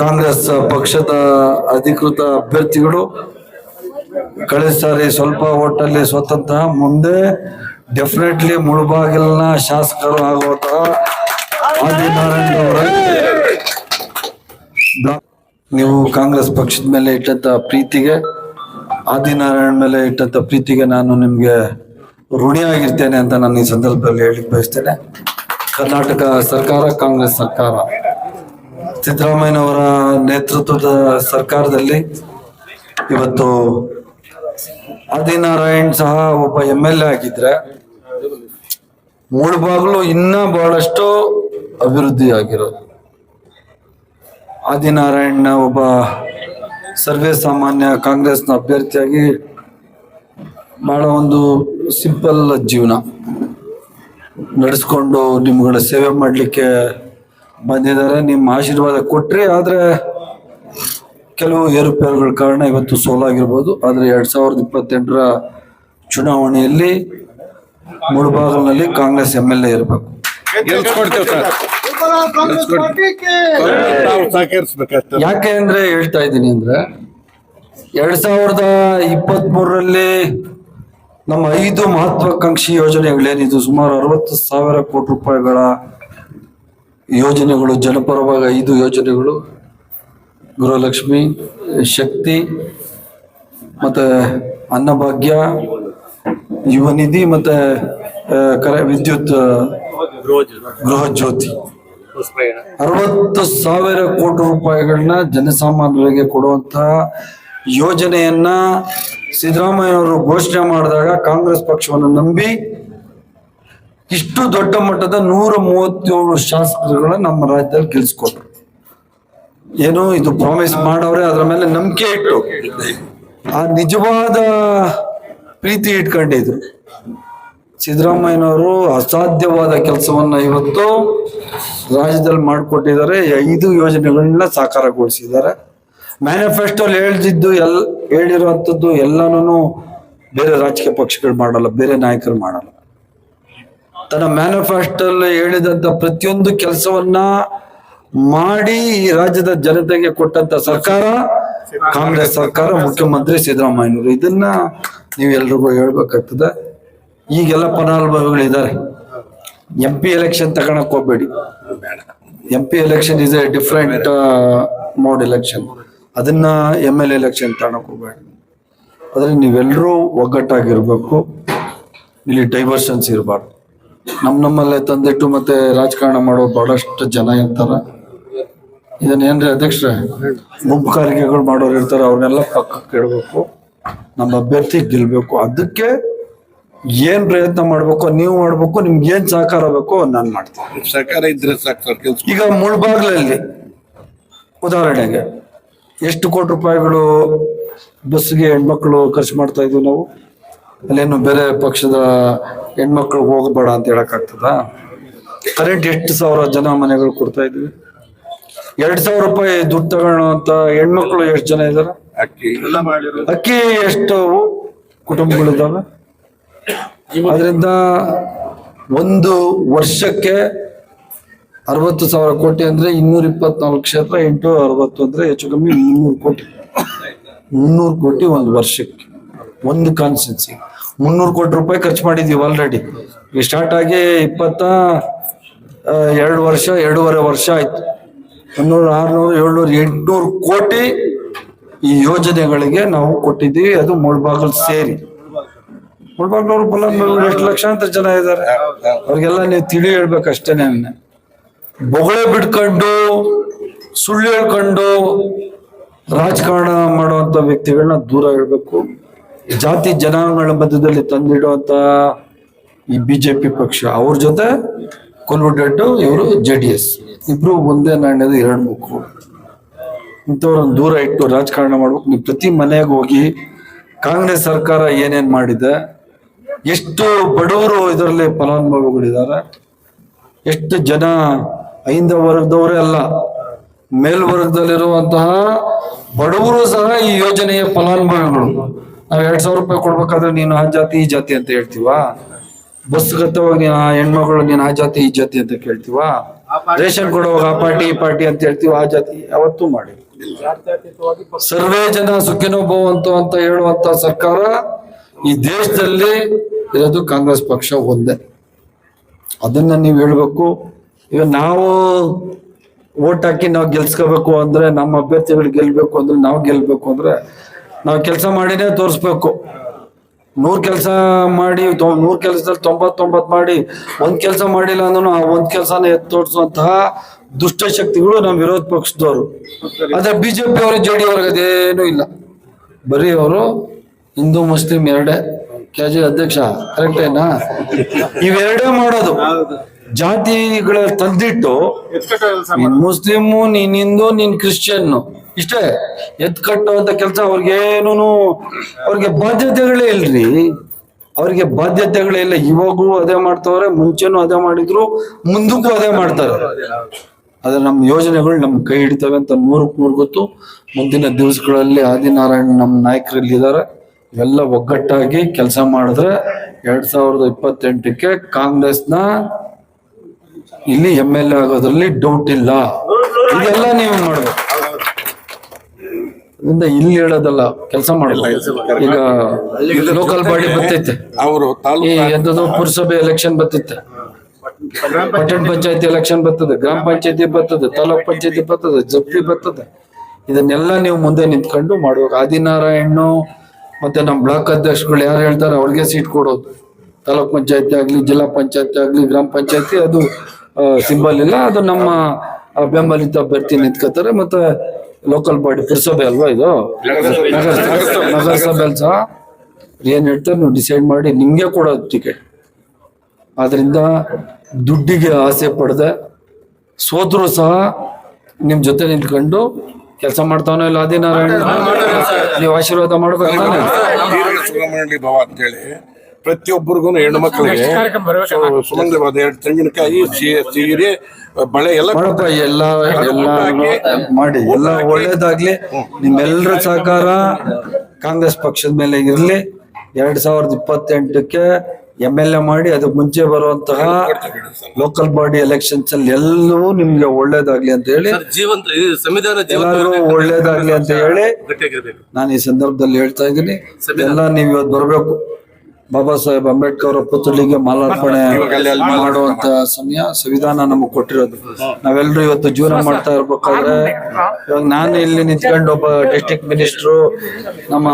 ಕಾಂಗ್ರೆಸ್ ಪಕ್ಷದ ಅಧಿಕೃತ ಅಭ್ಯರ್ಥಿಗಳು ಕಳೆದ ಸಾರಿ ಸ್ವಲ್ಪ ಓಟಲ್ಲಿ ಸ್ವತಂತ್ರ ಮುಂದೆ ಡೆಫಿನೆಟ್ಲಿ ಮುಳುಬಾಗಿಲಿನ ಶಾಸಕರು ಆಗುವಂತಹ ಆದಿನಾರಾಯಣ ಅವರ. ನೀವು ಕಾಂಗ್ರೆಸ್ ಪಕ್ಷದ ಮೇಲೆ ಇಟ್ಟಂತ ಪ್ರೀತಿಗೆ, ಆದಿನಾರಾಯಣ ಮೇಲೆ ಇಟ್ಟಂತ ಪ್ರೀತಿಗೆ ನಾನು ನಿಮ್ಗೆ ಋಣಿಯಾಗಿರ್ತೇನೆ ಅಂತ ನಾನು ಈ ಸಂದರ್ಭದಲ್ಲಿ ಹೇಳಿಕ್ ಬಯಸ್ತೇನೆ. ಕರ್ನಾಟಕ ಸರ್ಕಾರ, ಕಾಂಗ್ರೆಸ್ ಸರ್ಕಾರ. ಸಿದ್ದರಾಮಯ್ಯನವರ ನೇತೃತ್ವದ ಸರ್ಕಾರದಲ್ಲಿ ಇವತ್ತು ಆದಿನಾರಾಯಣ್ ಸಹ ಒಬ್ಬ ಎಂ ಎಲ್ ಎ ಆಗಿದ್ರೆ ಮೂಳ್ಬಾಗ್ಲು ಇನ್ನ ಬಹಳಷ್ಟು ಅಭಿವೃದ್ಧಿ ಆಗಿರೋದು ಆದಿನಾರಾಯಣ್ನ ಒಬ್ಬ ಸರ್ವೇ ಸಾಮಾನ್ಯ ಕಾಂಗ್ರೆಸ್ನ ಅಭ್ಯರ್ಥಿಯಾಗಿ ಬಹಳ ಒಂದು ಸಿಂಪಲ್ ಜೀವನ ನಡೆಸ್ಕೊಂಡು ನಿಮ್ಗಳ ಸೇವೆ ಮಾಡಲಿಕ್ಕೆ ಬಂದಿದ್ದಾರೆ. ನಿಮ್ಮ ಆಶೀರ್ವಾದ ಕೊಟ್ರಿ ಆದ್ರೆ ಕೆಲವು ಏರುಪೇರುಗಳ ಕಾರಣ ಇವತ್ತು ಸೋಲಾಗಿರ್ಬೋದು. ಆದ್ರೆ ಎರಡ್ ಸಾವಿರದ ಇಪ್ಪತ್ತೆಂಟರ ಚುನಾವಣೆಯಲ್ಲಿ ಮುಳುಬಾಗಲಿನಲ್ಲಿ ಕಾಂಗ್ರೆಸ್ ಎಂ ಎಲ್ ಎ ಇರಬೇಕು. ಯಾಕೆ ಅಂದ್ರೆ ಹೇಳ್ತಾ ಇದ್ದೀನಿ ಅಂದ್ರೆ ಎರಡ್ ಸಾವಿರದ ಇಪ್ಪತ್ತ್ ಮೂರರಲ್ಲಿ ನಮ್ಮ ಐದು ಮಹತ್ವಾಕಾಂಕ್ಷಿ ಯೋಜನೆಗಳೇನಿದು ಸುಮಾರು ಅರವತ್ತು ಸಾವಿರ ಕೋಟಿ ರೂಪಾಯಿಗಳ ಯೋಜನೆಗಳು, ಜನಪರವಾಗಿ ಐದು ಯೋಜನೆಗಳು. ಗೃಹಲಕ್ಷ್ಮಿ, ಶಕ್ತಿ, ಮತ್ತೆ ಅನ್ನಭಾಗ್ಯ ಯುವ ನಿಧಿ ಮತ್ತೆ ಕರೆ ವಿದ್ಯುತ್ ಗೃಹ ಜ್ಯೋತಿ ಅರವತ್ತು ಸಾವಿರ ಕೋಟಿ ರೂಪಾಯಿಗಳನ್ನ ಜನಸಾಮಾನ್ಯರಿಗೆ ಕೊಡುವಂತಹ ಯೋಜನೆಯನ್ನ ಸಿದ್ದರಾಮಯ್ಯನವರು ಘೋಷಣೆ ಮಾಡಿದಾಗ ಕಾಂಗ್ರೆಸ್ ಪಕ್ಷವನ್ನು ನಂಬಿ ಇಷ್ಟು ದೊಡ್ಡ ಮಟ್ಟದ ನೂರ ಮೂವತ್ತೇಳು ಶಾಸಕರುಗಳನ್ನ ನಮ್ಮ ರಾಜ್ಯದಲ್ಲಿ ಗೆಲ್ಸ್ಕೊಟ್ರು. ಏನೋ ಇದು ಪ್ರಾಮಿಸ್ ಮಾಡವ್ರೆ ಅದ್ರ ಮೇಲೆ ನಂಬಿಕೆ ಇಟ್ಟು ಆ ನಿಜವಾದ ಪ್ರೀತಿ ಇಟ್ಕೊಂಡಿದ್ರು ಸಿದ್ದರಾಮಯ್ಯನವರು ಅಸಾಧ್ಯವಾದ ಕೆಲಸವನ್ನ ಇವತ್ತು ರಾಜ್ಯದಲ್ಲಿ ಮಾಡಿಕೊಟ್ಟಿದ್ದಾರೆ. ಐದು ಯೋಜನೆಗಳನ್ನ ಸಾಕಾರಗೊಳಿಸಿದ್ದಾರೆ. ಮ್ಯಾನಿಫೆಸ್ಟೋಲ್ ಹೇಳ್ದಿದ್ದು ಎಲ್, ಹೇಳಿರುವಂಥದ್ದು ಎಲ್ಲಾನು ಬೇರೆ ರಾಜಕೀಯ ಪಕ್ಷಗಳು ಮಾಡಲ್ಲ, ಬೇರೆ ನಾಯಕರು ಮಾಡಲ್ಲ. ತನ್ನ ಮ್ಯಾನಿಫೆಸ್ಟೋಲ್ಲಿ ಹೇಳಿದಂತ ಪ್ರತಿಯೊಂದು ಕೆಲಸವನ್ನ ಮಾಡಿ ಈ ರಾಜ್ಯದ ಜನತೆಗೆ ಕೊಟ್ಟಂತ ಸರ್ಕಾರ, ಕಾಂಗ್ರೆಸ್ ಸರ್ಕಾರ, ಮುಖ್ಯಮಂತ್ರಿ ಸಿದ್ದರಾಮಯ್ಯನವರು. ಇದನ್ನ ನೀವೆಲ್ರಿಗೂ ಹೇಳ್ಬೇಕಾಗ್ತದೆ. ಈಗೆಲ್ಲ ಫಲಾನುಭವಿಗಳಿದ್ದಾರೆ. ಎಂ ಪಿ ಎಲೆಕ್ಷನ್ ತಗೊಳಕ್ ಹೋಗ್ಬೇಡಿ. M P election is a different mode election ಅದನ್ನ ಎಂ ಎಲ್ ಎಲೆಕ್ಷನ್ ತಗೊಳಕ್ ಹೋಗ್ಬೇಡಿ. ಆದ್ರೆ ನೀವೆಲ್ಲರೂ ಒಗ್ಗಟ್ಟಾಗಿರ್ಬೇಕು. ಇಲ್ಲಿ ಡೈವರ್ಷನ್ಸ್ ಇರಬಾರ್ದು. ನಮ್ ನಮ್ಮಲ್ಲೇ ತಂದಿಟ್ಟು ಮತ್ತೆ ರಾಜಕಾರಣ ಮಾಡೋ ಬಹಳಷ್ಟು ಜನ ಇರ್ತಾರ. ಇದನ್ನ ಏನ್ರಿ ಅಧ್ಯಕ್ಷರೇ? ಗುಂಪು ಕಾರಿಕೆಗಳು ಮಾಡೋರು ಇರ್ತಾರೆ ಅವ್ರನ್ನೆಲ್ಲ ಪಕ್ಕಕ್ಕೆ ಇಡಬೇಕು. ನಮ್ಮ ಅಭ್ಯರ್ಥಿ ಗೆಲ್ಬೇಕು. ಅದಕ್ಕೆ ಏನ್ ಪ್ರಯತ್ನ ಮಾಡ್ಬೇಕು ನೀವು ಮಾಡ್ಬೇಕು ನಿಮ್ಗೆ ಏನ್ ಸಹಕಾರ ಬೇಕು ನಾನು ಮಾಡ್ತೀನಿ. ಸಹಕಾರ ಇದ್ರೆ ಸಾಕು ಸರ್ ಕೆಲಸ ಈಗ ಮುಳ್ಬಾಗ್ಲಲ್ಲಿ ಉದಾಹರಣೆಗೆ ಎಷ್ಟು ಕೋಟಿ ರೂಪಾಯಿಗಳು ಬಸ್ಗೆ ಹೆಣ್ಮಕ್ಳು ಖರ್ಚು ಮಾಡ್ತಾ ಇದ್ವಿ ನಾವು? ಅಲ್ಲೇನು ಬೇರೆ ಪಕ್ಷದ ಹೆಣ್ಮಕ್ಳು ಹೋಗಬೇಡ ಅಂತ ಹೇಳಕ್ಕಾಗ್ತದ? ಕರೆಂಟ್ ಎಷ್ಟು ಸಾವಿರ ಜನ ಮನೆಗಳು ಕೊಡ್ತಾ ಇದ್ವಿ? ಎರಡ್ ಸಾವಿರ ರೂಪಾಯಿ ದುಡ್ಡು ತಗೊಳ್ಳೋಂತ ಹೆಣ್ಮಕ್ಳು ಎಷ್ಟು ಜನ ಇದಾರೆ? ಅಕ್ಕಿ. ಎಲ್ಲ ಮಾಡಿರೋದು. ಅಕ್ಕಿ ಎಷ್ಟು ಕುಟುಂಬಗಳಿದ್ದಾವೆ ಅದರಿಂದ ಒಂದು ವರ್ಷಕ್ಕೆ ಅರವತ್ತು ಸಾವಿರ ಕೋಟಿ ಅಂದ್ರೆ ಇನ್ನೂರ ಇಪ್ಪತ್ನಾಲ್ಕು ಕ್ಷೇತ್ರ ಎಂಟು ಅರವತ್ತು ಅಂದ್ರೆ ಹೆಚ್ಚು ಕಮ್ಮಿ ಮುನ್ನೂರು ಕೋಟಿ. ಮುನ್ನೂರು ಕೋಟಿ ಒಂದು ವರ್ಷಕ್ಕೆ. ಒಂದು ಕಾನ್ಸ್ಟೆನ್ಸಿ ಮುನ್ನೂರು ಕೋಟಿ ರೂಪಾಯಿ ಖರ್ಚು ಮಾಡಿದೀವಿ ಆಲ್ರೆಡಿ ಸ್ಟಾರ್ಟ್ ಆಗಿ ಇಪ್ಪತ್ತ ಎರಡು ವರ್ಷ, ಎರಡೂವರೆ ವರ್ಷ ಆಯ್ತು. ಮುನ್ನೂರು, ಆರ್ನೂರು, ಏಳ್ನೂರು, ಎಂಟ್ನೂರು ಕೋಟಿ ಈ ಯೋಜನೆಗಳಿಗೆ ನಾವು ಕೊಟ್ಟಿದ್ದೀವಿ. ಅದು ಮುಳ್ಬಾಗಲ್ ಸೇರಿ. ಮುಳ್ಬಾಗ್ಲವ್ರು ಫಲಾನುಭವಿಗಳು ಎಷ್ಟು ಲಕ್ಷಾಂತರ ಜನ ಇದ್ದಾರೆ. ಅವ್ರಿಗೆಲ್ಲ ನೀವು ತಿಳಿ ಹೇಳ್ಬೇಕಷ್ಟೇನೆ ಬೊಗಳೆ ಬಿಡ್ಕೊಂಡು ಸುಳ್ಳು ಹೇಳ್ಕೊಂಡು ರಾಜಕಾರಣ ಮಾಡುವಂತ ವ್ಯಕ್ತಿಗಳನ್ನ ದೂರ ಇಡಬೇಕು. ಜಾತಿ ಜನಾಂಗಗಳ ಮಧ್ಯದಲ್ಲಿ ತಂದಿಡುವಂತ ಈ ಬಿಜೆಪಿ ಪಕ್ಷ, ಅವ್ರ ಜೊತೆ ಕೊಲ್ಬಿಟ್ಟು ಇವರು ಜೆ ಡಿ ಎಸ್. ಇಬ್ರು ಒಂದೇ ನಾಣ್ಯದ ಎರಡು ಮುಖು ಇಂಥವ್ರನ್ನ ದೂರ ಇಟ್ಟು ರಾಜಕಾರಣ ಮಾಡ್ಬೇಕು. ನೀವು ಪ್ರತಿ ಮನೆಗೆ ಹೋಗಿ ಕಾಂಗ್ರೆಸ್ ಸರ್ಕಾರ ಏನೇನ್ ಮಾಡಿದೆ, ಎಷ್ಟು ಬಡವರು ಇದರಲ್ಲಿ ಫಲಾನುಭವಿಗಳಿದ್ದಾರೆ, ಎಷ್ಟು ಜನ ಐಂದ ವರ್ಗದವರೇ ಅಲ್ಲ, ಮೇಲ್ವರ್ಗದಲ್ಲಿರುವಂತಹ ಬಡವರು ಸಹ ಈ ಯೋಜನೆಯ ಫಲಾನುಭವಿಗಳು. ನಾವು ಎರಡ್ ಸಾವಿರ ರೂಪಾಯಿ ಕೊಡ್ಬೇಕಾದ್ರೆ ನೀನು ಆ ಜಾತಿ, ಈ ಜಾತಿ ಅಂತ ಹೇಳ್ತೀವಾ? ಬಸ್ ಗತವಾಗಿ ನೀನು ಆ ಹೆಣ್ಮಗಳು ನೀನು ಆ ಜಾತಿ, ಈ ಜಾತಿ ಅಂತ ಕೇಳ್ತೀವಾ? ರೇಷನ್ ಕೊಡುವಾಗ ಆ ಪಾರ್ಟಿ, ಈ ಪಾರ್ಟಿ ಅಂತ ಹೇಳ್ತೀವ? ಆ ಜಾತಿ ಯಾವತ್ತೂ ಮಾಡಿ. ಸರ್ವೇ ಜನ ಸುಖಿನೋ ಭವಂತು ಅಂತ ಹೇಳುವಂತ ಸರ್ಕಾರ ಈ ದೇಶದಲ್ಲಿ ಇರೋದು ಕಾಂಗ್ರೆಸ್ ಪಕ್ಷ ಒಂದೇ. ಅದನ್ನ ನೀವು ಹೇಳ್ಬೇಕು. ಈಗ ನಾವು ಓಟ್ ಹಾಕಿ ನಾವು ಗೆಲ್ಸ್ಕೋಬೇಕು ಅಂದ್ರೆ ನಮ್ಮ ಅಭ್ಯರ್ಥಿಗಳು ಗೆಲ್ಬೇಕು ಅಂದ್ರೆ ನಾವು ಗೆಲ್ಬೇಕು ಅಂದ್ರೆ ನಾವು ಕೆಲಸ ಮಾಡಿನೇ ತೋರಿಸ್ಬೇಕು. ನೂರ್ ಕೆಲಸ ಮಾಡಿ ನೂರ್ ಕೆಲಸದಲ್ಲಿ ತೊಂಬತ್ತೊಂಬತ್ ಮಾಡಿ ಒಂದ್ ಕೆಲಸ ಮಾಡಿಲ್ಲ ಅಂದ್ರೂ ಆ ಒಂದ್ ಕೆಲಸನ ಎತ್ತಿ ತೋರಿಸುವಂತಹ ದುಷ್ಟಶಕ್ತಿಗಳು ನಮ್ಮ ವಿರೋಧ ಪಕ್ಷದವರು. ಅದ್ರ ಬಿಜೆಪಿ ಅವರು ಜೆ ಡಿ ಅವ್ರಿಗೆ ಅದೇನೂ ಇಲ್ಲ. ಬರೀ ಅವರು ಹಿಂದೂ ಮುಸ್ಲಿಂ ಎರಡೇ. ಕೆ ಜಿ ಅಧ್ಯಕ್ಷ ಕರೆಕ್ಟ್ ಏನಾ? ಇವೆರಡೇ ಮಾಡೋದು. ಜಾತಿಗಳ ತಂದಿಟ್ಟು ಮುಸ್ಲಿಮು ನೀನ್ ಹಿಂದೂ ನೀನ್ ಕ್ರಿಶ್ಚಿಯನ್ ಇಷ್ಟೇ, ಎದ್ ಕಟ್ಟುವಂತ ಕೆಲಸ ಅವ್ರಿಗೇನು ಅವ್ರಿಗೆ ಬಾಧ್ಯತೆಗಳೇ ಇಲ್ರಿ. ಅವ್ರಿಗೆ ಬಾಧ್ಯತೆಗಳೇ ಇಲ್ಲ. ಇವಾಗೂ ಅದೇ ಮಾಡ್ತಾವ್ರೆ, ಮುಂಚೆನೂ ಅದೇ ಮಾಡಿದ್ರು, ಮುಂದಕ್ಕೂ ಅದೇ ಮಾಡ್ತಾರೆ. ಅದ್ರ ನಮ್ಮ ಯೋಜನೆಗಳು ನಮ್ ಕೈ ಹಿಡಿತವೆ ಅಂತ ನೂರಕ್ಕೆ ನೂರು ಗೊತ್ತು. ಮುಂದಿನ ದಿವಸಗಳಲ್ಲಿ ಆದಿನಾರಾಯಣ ನಮ್ಮ ನಾಯಕರಲ್ಲಿ ಇದ್ದಾರೆ ಇವೆಲ್ಲ ಒಗ್ಗಟ್ಟಾಗಿ ಕೆಲಸ ಮಾಡಿದ್ರೆ ಎರಡ್ ಸಾವಿರದ ಇಪ್ಪತ್ತೆಂಟಕ್ಕೆ ಕಾಂಗ್ರೆಸ್ನ ಇಲ್ಲಿ ಎಂ ಎಲ್ ಎ ಆಗೋದ್ರಲ್ಲಿ ಡೌಟ್ ಇಲ್ಲ. ಇದೆಲ್ಲ ನೀವು ಮಾಡ್ಬೇಕು ಅದರಿಂದ ಇಲ್ಲಿ ಹೇಳೋದಲ್ಲ ಕೆಲಸ ಮಾಡಲ್ಲ ಈಗ ಲೋಕಲ್ ಬಾಡಿ ಬರ್ತೈತೆ ಅವರು ಈ ಎಂತದೋ ಪುರಸಭೆ ಎಲೆಕ್ಷನ್ ಬರ್ತೈತೆ ಪಟ್ಟಣ ಪಂಚಾಯತಿ ಎಲೆಕ್ಷನ್ ಬರ್ತದೆ ಗ್ರಾಮ ಪಂಚಾಯತಿ ಬರ್ತದೆ ತಾಲೂಕ್ ಪಂಚಾಯತಿ ಬರ್ತದೆ ಜಪ್ತಿ ಬರ್ತದೆ ಇದನ್ನೆಲ್ಲ ನೀವು ಮುಂದೆ ನಿಂತ್ಕೊಂಡು ಮಾಡ್ಬೇಕು ಆದಿನಾರಾಯಣ್ಣು ಮತ್ತೆ ನಮ್ಮ ಬ್ಲಾಕ್ ಅಧ್ಯಕ್ಷಗಳು ಯಾರು ಹೇಳ್ತಾರೆ ಅವ್ರಿಗೆ ಸೀಟ್ ಕೊಡೋದು. ತಾಲೂಕ್ ಪಂಚಾಯತಿ ಆಗ್ಲಿ ಜಿಲ್ಲಾ ಪಂಚಾಯತಿ ಆಗ್ಲಿ ಗ್ರಾಮ ಪಂಚಾಯತಿ ಅದು ಸಿಂಬಲ್ ಇಲ್ಲ ಅದು ನಮ್ಮ ಬೆಂಬಲಿತ ಅಭ್ಯರ್ಥಿ ನಿಂತ್ಕೋತಾರೆ ಮತ್ತೆ ಲೋಕಲ್ ಬಾಡಿ ಪುರಸಭೆ ಅಲ್ವಾ ಇದು? ನಗರಸಭೆ ನಗರಸಭೆಯಲ್ಲಿ ಸಹ ಏನ್ ಹೇಳ್ತಾರೆ ನೀವು ಡಿಸೈಡ್ ಮಾಡಿ ನಿಮ್ಗೆ ಕೊಡೋದು ಟಿಕೆಟ್ ಆದ್ರಿಂದ ದುಡ್ಡಿಗೆ ಆಸೆ ಪಡದೆ ಸೋದ್ರು ಸಹ ನಿಮ್ ಜೊತೆ ನಿಂತ್ಕೊಂಡು ಕೆಲಸ ಮಾಡ್ತಾವನೋ ಇಲ್ಲ ಆದಿನಾರಾಯಣ? ನೀವು ಆಶೀರ್ವಾದ ಮಾಡ್ಬೇಕು ಸುಬ್ರಹ್ಮಣ್ಯ ಭವ ಅಂತೇಳಿ ಪ್ರತಿಯೊಬ್ಬರಿಗೂ ಹೆಣ್ಣು ಮಕ್ಕಳಿಗೆ ಸು- ಸುಗಂಧವಾದ ಎರಡು ತೆಂಗಿನಕಾಯಿ ಸೀರೆ ಬಳೆ ಎಲ್ಲ ಎಲ್ಲ ಎಲ್ಲ ಮಾಡಿ ಎಲ್ಲ ಒಳ್ಳೇದಾಗ್ಲಿ. ನಿಮ್ಮೆಲ್ಲರ ಸಹಕಾರ ಕಾಂಗ್ರೆಸ್ ಪಕ್ಷದ ಮೇಲೆ ಇರಲಿ. ಎರಡ್ ಸಾವಿರದ ಇಪ್ಪತ್ತೆಂಟಕ್ಕೆ ಎಂ ಎಲ್ ಎ ಮಾಡಿ ಅದಕ್ಕೆ ಮುಂಚೆ ಬರುವಂತಹ ಲೋಕಲ್ ಬಾಡಿ ಎಲೆಕ್ಷನ್ಸ್ ಅಲ್ಲಿ ಎಲ್ಲವೂ ನಿಮ್ಗೆ ಒಳ್ಳೇದಾಗ್ಲಿ ಅಂತ ಹೇಳಿ. ಜೀವಂತ ಸಂವಿಧಾನ ಎಲ್ಲರಿಗೂ ಒಳ್ಳೇದಾಗ್ಲಿ ಅಂತ ಹೇಳಿ ನಾನು ಈ ಸಂದರ್ಭದಲ್ಲಿ ಹೇಳ್ತಾ ಇದ್ದೀನಿ. ಎಲ್ಲ ನೀವು ಇವತ್ತು ಬರಬೇಕು. ಬಾಬಾ ಸಾಹೇಬ್ ಅಂಬೇಡ್ಕರ್ ಅವರ ಪುತ್ಥಳಿಗೆ ಮಾಲಾರ್ಪಣೆ ಮಾಡುವಂತ ಸಮಯ ಸಂವಿಧಾನ ನಮಗೆ ಕೊಟ್ಟಿರೋದು. ನಾವೆಲ್ಲರೂ ಇವತ್ತು ಜೀವನ ಮಾಡ್ತಾ ಇರ್ಬೇಕಾದ್ರೆ ಇವಾಗ ನಾನು ಇಲ್ಲಿ ನಿಂತ್ಕೊಂಡು ಒಬ್ಬ ಡಿಸ್ಟ್ರಿಕ್ಟ್ ಮಿನಿಸ್ಟ್ರು ನಮ್ಮ